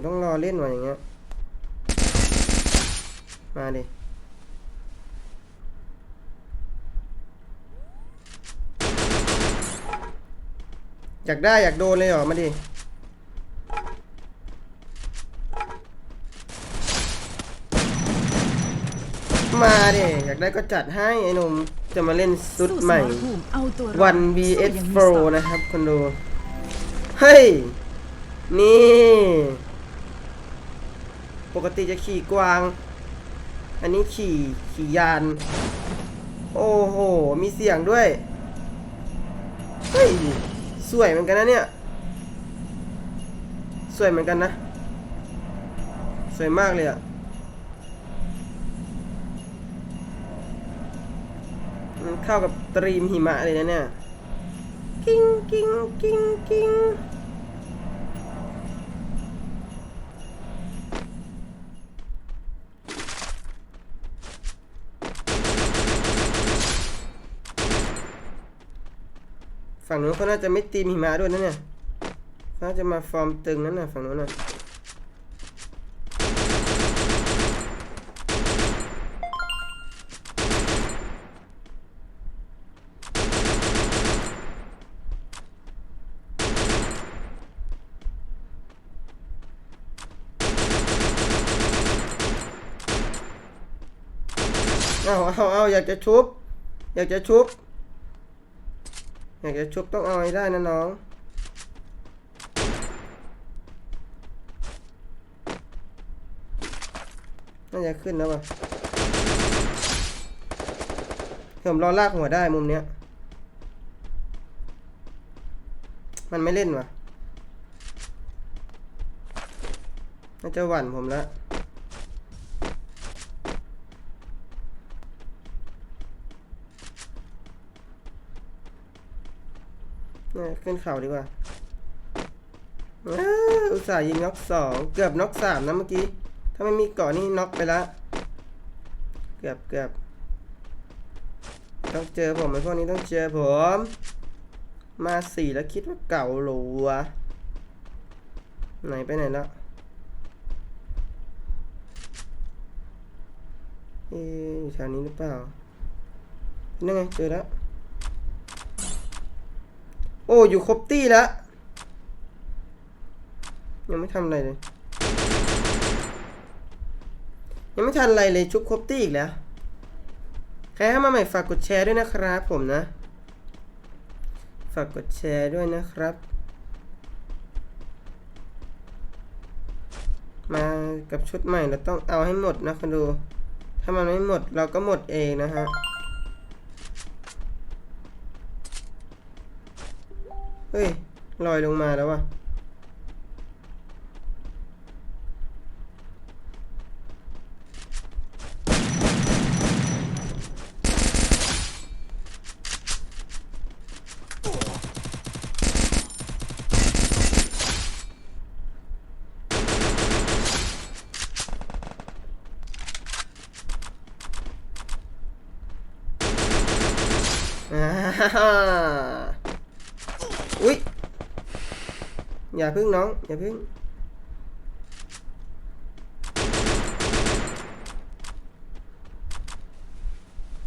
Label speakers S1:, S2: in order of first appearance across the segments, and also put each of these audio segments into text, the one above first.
S1: ผมต้องรอเล่นว่ะอย่างเงี้ย มาดิอยากได้อยากโดนเลยเหรอ มาดิ มาดิ อยากได้ก็จัดให้ไอ้หนุ่มจะมาเล่นซุดใหม่
S2: วั
S1: น vs
S2: อย่างมี
S1: Pro นะครับคนดู เฮ้ย นี่ ปกติจะขี่กวาง อันนี้ขี่ขี่ยาน โอ้โห มีเสียงด้วย เฮ้ย สวยเหมือนกันนะเนี่ย สวยเหมือนกันนะ สวยมากเลยอะมันเข้ากับตรีมหิมะเลยนะเนี่ย กิ้งกิ้งกิ้งกิ้ง ฝั่งนู้นเขาน่าจะไม่ตีมหิมะด้วยนะเนี่ยเขาน่าจะมาฟอร์มตึงนั่นน่ะฝั่งนู้นน่ะเอาเอาเอาอยากจะชุบ อยากจะชุบ อยากจะชุบต้องเอาให้ได้นะน้อง น่าจะขึ้นแล้วป่ะผมรอลากหัวได้มุมเนี้ย มันไม่เล่นว่ะน่าจะหวั่นผมแล้ว เนี่ย ขึ้นเขาดีกว่าอุตส่าห์ยิงน็อกสองเกือบน็อกสามนะเมื่อกี้ ถ้าไม่มีเกาะนี่น็อกไปละ เกือบเกือบต้องเจอผมไอ้พวกนี้ต้องเจอผม มาสี่แล้วคิดว่าเก่าหรูวะไหนไปไหนแล้วเอ๊ะอยู่แถวนี้หรือเปล่านั่นไงเจอแล้ว โอ้ อยู่ครบตี้แล้ว ยังไม่ทำอะไรเลย ยังไม่ทันอะไรเลยชุบครบตี้อีกแล้วใครเข้ามาใหม่ฝากกดแชร์ด้วยนะครับผมนะ ฝากกดแชร์ด้วยนะครับ มากับชุดใหม่เราต้องเอาให้หมดนะคนดู ถ้ามันไม่หมดเราก็หมดเองนะฮะ เฮ้ยลอยลงมาแล้ววะอ่าอุ๊ย อย่าพึ่งน้อง อย่าพึ่ง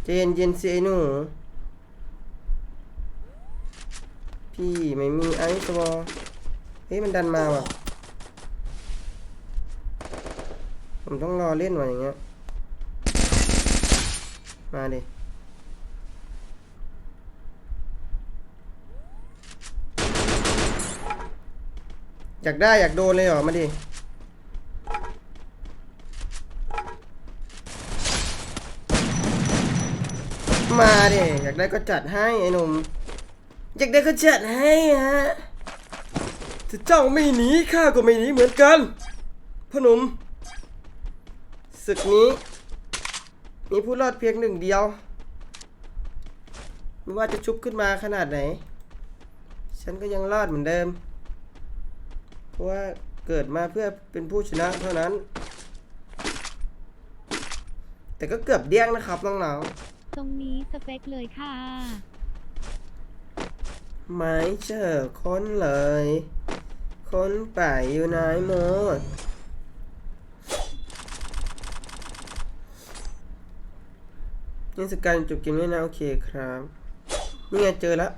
S1: เจนเย็นๆสิไอ้หนูพี่ไม่มีไอซ์บอลเฮ้ยมันดันมาว่ะ ผมต้องรอเล่นว่ะอย่างเงี้ย มาดิ อยากได้อยากโดนเลยเหรอ มาดิ มาดิ อยากได้ก็จัดให้ไอ้หนุ่ม อยากได้ก็จัดให้ฮะถ้าเจ้าไม่หนีข้าก็ไม่หนีเหมือนกันพ่อหนุ่มศึกนี้ มีผู้รอดเพียงหนึ่งเดียวไม่ว่าจะชุบขึ้นมาขนาดไหน ฉันก็ยังรอดเหมือนเดิม เพราะว่าเกิดมาเพื่อเป็นผู้ชนะเท่านั้น แต่ก็เกือบเดี้ยงนะครับน้อง
S3: ตรงนี้สเปคเลยค่ะ
S1: ๆไม่เจอคนเลยคคนป่าอยู่ไหนหมด นี่สการจบเกมนี้นะ โอเคครับ นี่ไงเจอแล้ว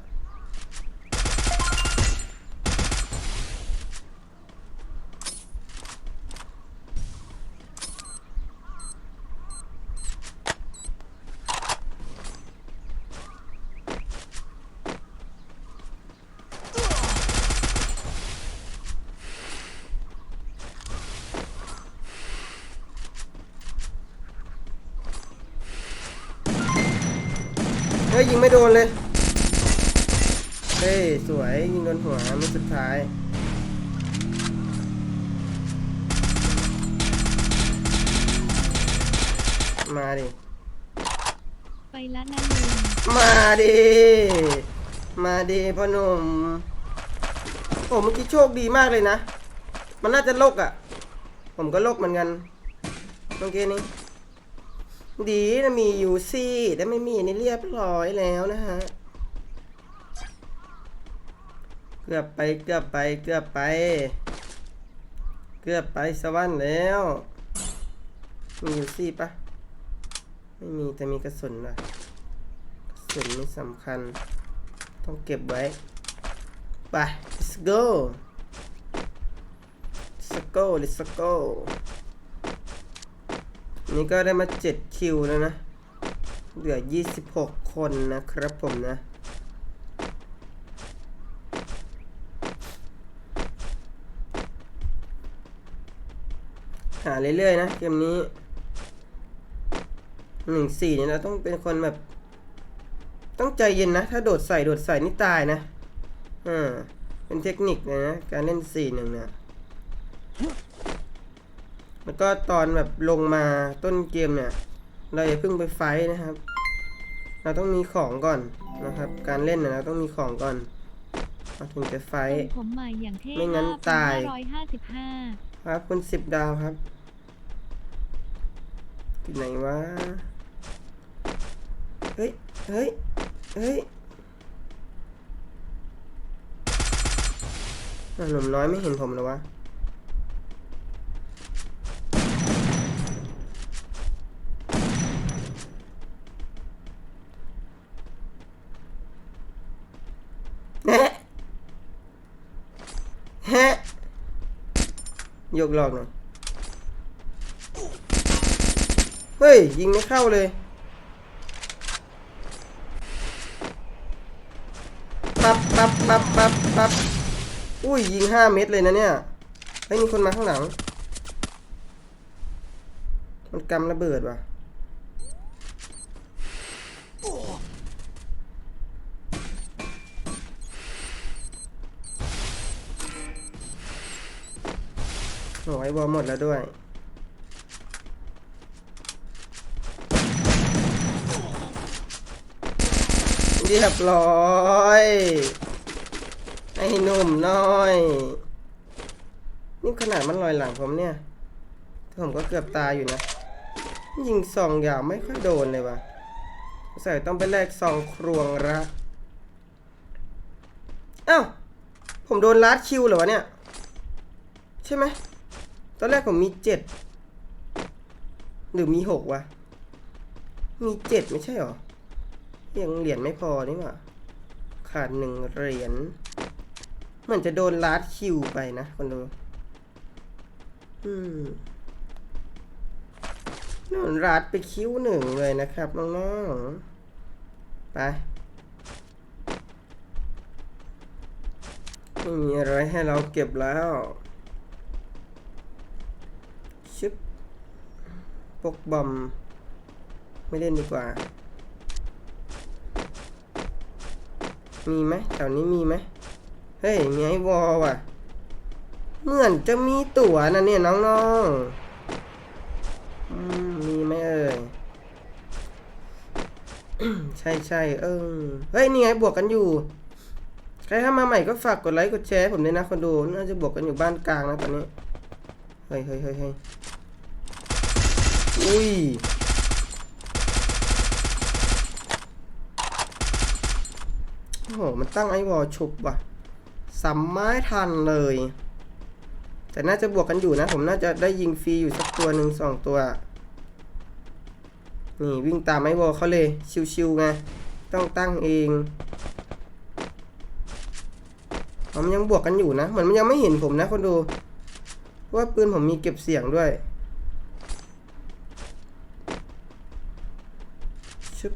S1: เฮ้ย ยิงไม่โดนเลย เฮ้ย สวย ยิงโดนหัวมันสุดท้ายมาดิ
S3: ไปละนะลุง
S1: มาดิ มาดิพ่อหนุ่มโอ้เมื่อกี้โชคดีมากเลยนะ มันน่าจะโลกอะ่ะ ผมก็โลกเหมือนกันเมื่อกี้นี้ ดีนะมียูซี่แต่ไม่มีนี่เรียบร้อยแล้วนะฮะ เกือบไปเกือบไปเกือบไป เกือบไปสวรรค์แล้วมีอยู่ซี่ปะไม่มีแต่มีกระสุนว่ะกระสุนนี่สำคัญ ต้องเก็บไว้ไป let's go let's go let's go นี่ก็ได้มา 7 คิวแล้วนะ เหลือ 26 คนนะครับผมนะ หาเรื่อยๆนะเกมนี้หนึ่งสี่เนี่ยเราต้องเป็นคนแบบ ต้องใจเย็นนะ ถ้าโดดใส่โดดใส่นี่ตายนะอ่าเป็นเทคนิคเลยนะการเล่นสี่หนึ่งเนี่ยแล้วก็ตอนแบบลงมาต้นเกมเนี่ย เราอย่าเพิ่งไปไฟท์นะครับ เราต้องมีของก่อนนะครับ การเล่นเนี่ยเราต้องมีของก่อนเราถึงจะไฟ
S3: ทร
S1: ท์
S3: งผมใหม่อย่างเท่
S1: ไม่งั้นตาย
S3: ร้อยห้าสิบห้า
S1: ครับคุณสิบดาวครับ ที่ไหนวะ เฮ้ย เฮ้ย เฮ้ยหนุ่มน้อยไม่เห็นผมเหรอวะแฮะแฮะ ยกหลอกหน่อย เฮ้ย ยิงไม่เข้าเลยปับปับปับปับปับอุ้ย ยิงห้าเม็ดเลยนะเนี่ยเฮ้ยมีคนมาข้างหลัง มันกำระเบิดว่ะโอ้ยบอลหมดแล้วด้วย เรียบร้อยไอ้หนุ่มน้อย นี่ขนาดมันลอยหลังผมเนี่ยผมก็เกือบตายอยู่นะ ยิงซองยาวไม่ค่อยโดนเลยว่ะใส่ต้องไปแลกซองครวงระเอ้าผมโดนลัดคิวเหรอวะเนี่ย ใช่ไหม ตอนแรกผมมีเจ็ดหรือมีหกวะ มีเจ็ดไม่ใช่หรอ ยังเหรียญไม่พอนี่หว่า ขาดหนึ่งเหรียญ เหมือนจะโดนลัดคิวไปนะคนดูอืมโดนลัดไปคิวหนึ่งเลยนะครับน้องๆ ไปไม่มีอะไรให้เราเก็บแล้วชึบปกบอม ไม่เล่นดีกว่า มีไหมแถวนี้มีไหมเฮ้ยมีไอ้วอลว่ะ เหมือนจะมีตั๋วนะเนี่ยน้องๆอืมมีไหมเอ่ยใช่ใช่เออ เฮ้ย นี่ไงบวกกันอยู่ ใครเข้ามาใหม่ก็ฝากกดไลค์กดแชร์ผมด้วยนะคนดู น่าจะบวกกันอยู่บ้านกลางนะตอนนี้ เฮ้ยเฮ้ยเฮ้ยเฮ้ยอุ้ย โอ้โห มันตั้งไอวอลฉุบว่ะสัมไม้ทันเลย แต่น่าจะบวกกันอยู่นะ ผมน่าจะได้ยิงฟรีอยู่สักตัวหนึ่งสองตัว นี่วิ่งตามไอวอลเขาเลย ชิวๆไง ต้องตั้งเองมันยังบวกกันอยู่นะ เหมือนมันยังไม่เห็นผมนะคนดู ว่าปืนผมมีเก็บเสียงด้วยชึบ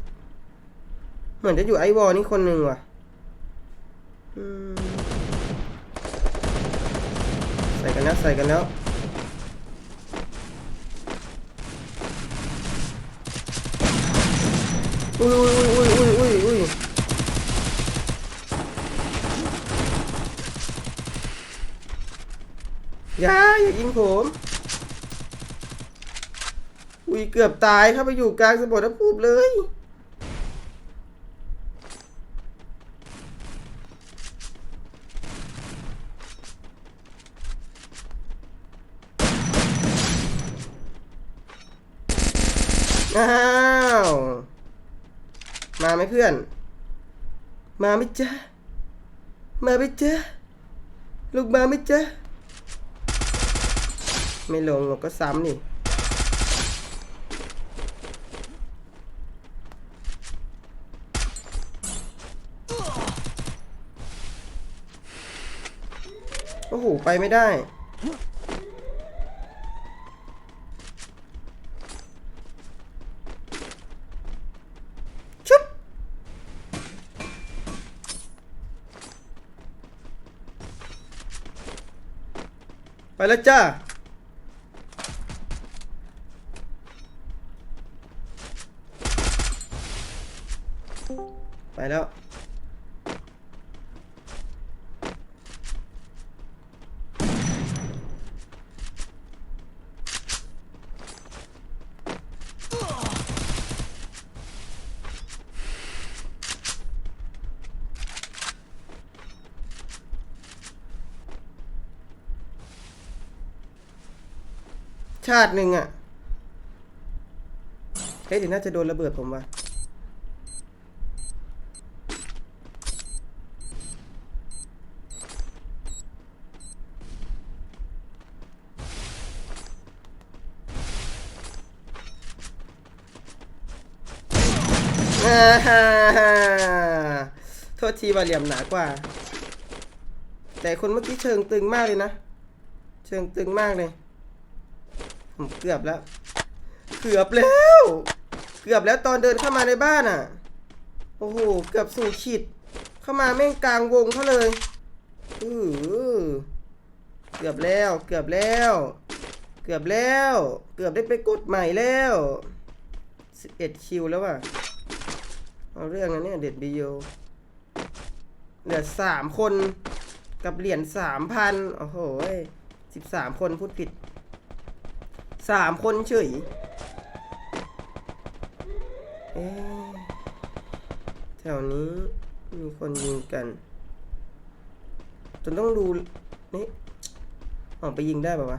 S1: เหมือนจะอยู่ไอวอลนี่คนหนึ่งว่ะ ใส่กันแล้วใส่กันแล้วอุ้ยอุ้ยอุ้ยอุ้ยอุ้ยอุ้ยอย่าอย่ายิงผมอุ้ยเกือบตายเข้าไปอยู่กลางสมรภูมิเลย อ้าว มาไหมเพื่อน มาไหมจ๊ะ มาไหมจ๊ะ ลูกมาไหมจ๊ะ ไม่ลงหรอกก็ซ้ำนี่โอ้โห ไปไม่ได้ ชุบ ไปแล้วจ้า ชาติหนึ่งอะ่ะเฮ้ยเดี๋ยวน่าจะโดนระเบิดผมว่ะโทษทีว่าเหลี่ยมหนากว่า แต่คนเมื่อกี้เชิงตึงมากเลยนะ เชิงตึงมากเลย เกือบแล้ว เกือบแล้ว เกือบแล้วตอนเดินเข้ามาในบ้านอะ โอ้โห เกือบสู่ขีด เข้ามาแม่งกลางวงเขาเลยอือเกือบแล้ว เกือบแล้ว เกือบแล้ว เกือบได้ไปกดใหม่แล้ว11คิวแล้วว่ะ เอาเรื่องนะเนี่ยเด็ดบีโยเหลือสามคนกับเหรียญสามพันโอ้โหสิบสามคนพูดผิด สามคนเฉยแถวนี้มีคนยิงกัน จนต้องดูนี่ออกไปยิงได้ป่าวะ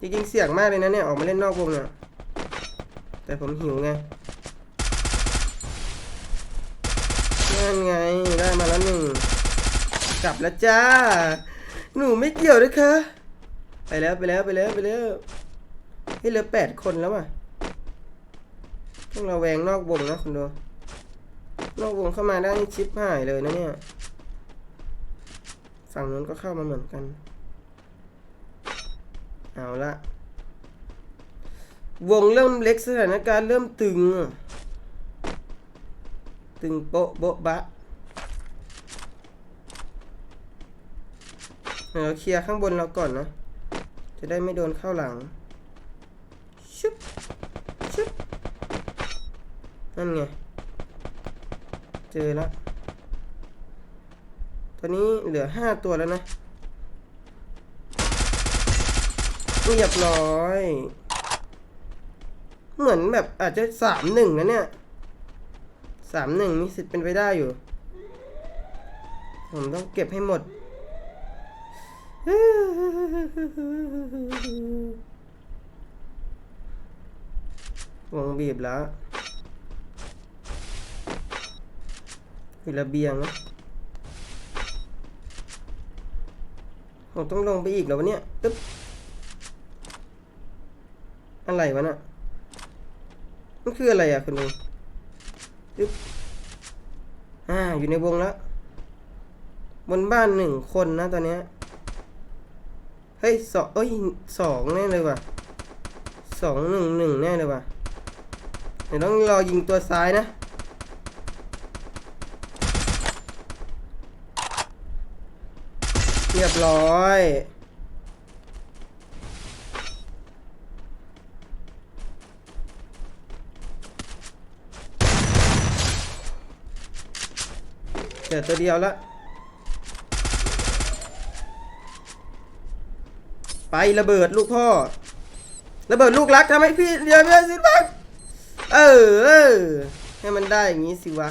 S1: จริงๆเสี่ยงมากเลยนะเนี่ย ออกมาเล่นนอกวงเนี่ยแต่ผมหิวไงนั่นไง ได้มาแล้วหนึ่ง กลับแล้วจ้า หนูไม่เกี่ยวนะคะ ไปแล้วไปแล้วไปแล้วไปแล้วเฮ้ยเหลือแปดคนแล้วอะต้องระแวงนอกวงนะคุณดูนอกวงเข้ามาได้นี่ชิปหายเลยนะเนี่ยฝั่งนู้นก็เข้ามาเหมือนกัน เอาละวงเริ่มเล็กสถานการณ์เริ่มตึง ตึงโป๊ะโบ๊ะบะ เดี๋ยวเราเคลียร์ข้างบนเราก่อนนะ จะได้ไม่โดนเข้าหลัง ชุบ ชุบ นั่นไง เจอแล้วตอนนี้เหลือห้าตัวแล้วนะเรียบร้อย เหมือนแบบอาจจะสามหนึ่งนะเนี่ยสามหนึ่งมีสิทธิ์เป็นไปได้อยู่ ผมต้องเก็บให้หมด วงบีบแล้วอยู่ระเบียงนะผมต้องลงไปอีกแล้ววะเนี่ยตึ๊บ อะไรวะน่ะมันคืออะไรอะคุณดูตึ๊บ อ่า อยู่ในวงแล้ว บนบ้านหนึ่งคนนะตอนเนี้ย เฮ้ยสองเอ้ยสองแน่เลยว่ะสองหนึ่งหนึ่งแน่เลยว่ะเดี๋ยวต้องรอยิงตัวซ้ายนะ เรียบร้อยเจอตัวเดียวละ ไประเบิดลูกพ่อ ระเบิดลูกรักทำให้พี่เรียนไม่ได้สิบ้างเออเออให้มันได้อย่างนี้สิวะ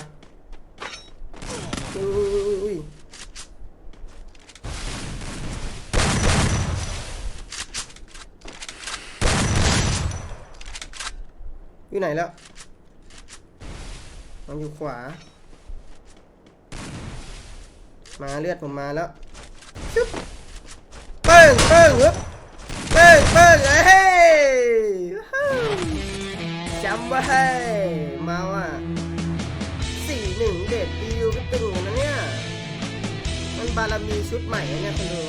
S1: อยู่ไหนแล้ว มันอยู่ขวา มาเลือดผมมาแล้ว ชึบเปิ้งเปิ้งฮึบ จำไว้มาว่ะสี่หนึ่งเด็ดดิวก็ตึงนะเนี่ย มันบารมีชุดใหม่นะเนี่ยคุณดู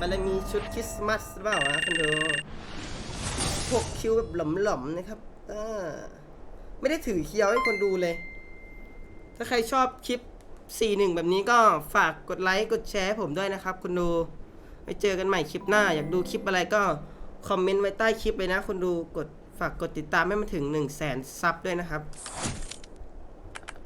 S1: บารมีชุดคริสต์มาสหรือเปล่าวะคุณดูพวกคิวแบบหล่อมๆนะครับเออไม่ได้ถือเคียวให้คนดูเลย ถ้าใครชอบคลิป 41 แบบนี้ก็ฝากกดไลค์กดแชร์ให้ผมด้วยนะครับคุณดูไว้เจอกันใหม่คลิปหน้า อยากดูคลิปอะไรก็คอมเมนต์ไว้ใต้คลิปเลยนะคุณดูกด ฝากกดติดตามให้มันถึง 1 0 0 0 0แสนซับด้วยนะครับ